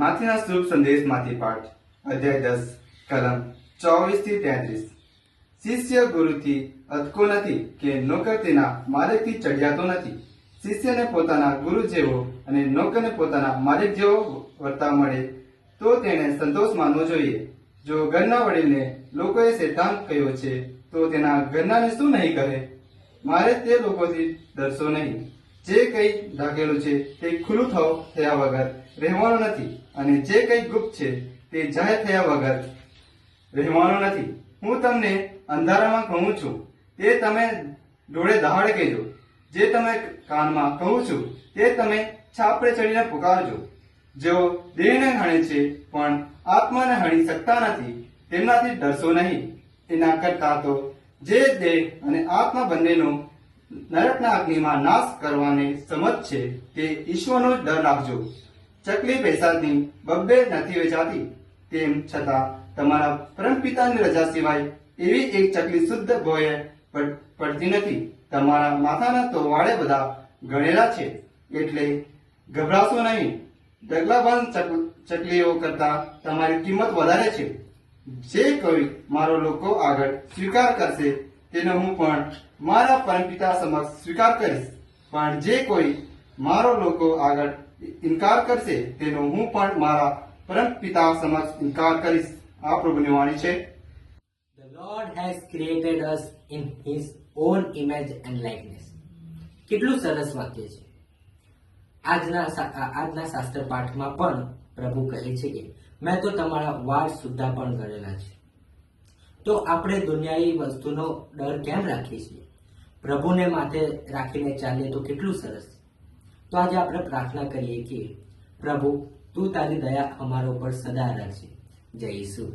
માથીના શુભ સંદેશમાંથી પાઠ, અધ્યાય દસ, કલમ ચોવીસથી તેત્રીસ. શિષ્ય ગુરુથી અટકો નથી કે નોકર તેના માલિકથી ચડિયાતો નથી. શિષ્યને પોતાના ગુરુ જેવો અને નોકરને પોતાના માલિક જેવો વર્તાવ મળે તો તેણે સંતોષ માનવો જોઈએ. જો ઘરના વડીલને લોકોએ શેતાન કહ્યો છે, તો તેના ઘરનાને શું નહીં કહે? મારે તે લોકોથી ડરશો નહીં. જે કંઈ ઢાકેલું છે તે ખુલ્લું થયા વગર રહેવાનું નથી. અને જે કંઈ ગુપ્ત છે તે જાહેર થયા વગર રહેવાનું નથી. હું તમને અંધારામાં કહું છું. તે તમે ડોળે દહાડે કહેજો. જે તમે કાનમાં કહું છું, તે તમે છાપડે ચડીને પુકારજો. જેઓ દેહને હણે છે, પણ આત્માને હણી શકતા નથી. તેમનાથી ડરશો નહીં. એના કરતા તો જે દેહ અને આત્મા બંનેનો નરકના અગ્નિમાં નાશ કરવાને સમજ છે તે ઈશ્વરનો જ ડર રાખજો. ચકલી પૈસાની બબ્બે નથી વેચાતી. તેમ છતાં તમારા પરમપિતાની રજા સિવાય એવી એક ચકલી શુદ્ધ ભોયે પડતી નથી. તમારા માથાના તો વાળે બધા ગણેલા છે. એટલે ગભરાશો નહીં. ડગલાબંધ ચક- ચકલીઓ કરતા તમારી કિંમત વધારે છે. જે કોઈ મારો લોકો આગળ સ્વીકાર કરશે તેનો હું પણ મારા પરમપિતા સમક્ષ સ્વીકાર કરીશ. પણ જે કોઈ મારો લોકો આગળ ઇનકાર કરશે, તેનો હું પણ મારા પરમપિતા સમક્ષ ઇનકાર કરીશ. આ પ્રભુની વાણી છે. The Lord has created us in His own image and likeness. કેટલું સરસ વાક્ય છે. આજના આજના શાસ્ત્ર પાઠમાં પણ પ્રભુ કહે છે કે, મેં તો તમારા વાળ સુદ્ધા પણ ગણેલા છે. તો આપણે દુનિયાની વસ્તુનો ડર કેમ રાખીએ છીએ? પ્રભુને માથે રાખીને ચાલીએ તો કેટલું સરસ. તો આજે આપણે પ્રાર્થના કરીએ કે, પ્રભુ, તું તારી દયા અમારા ઉપર સદા રહેશે જય ઈસુ.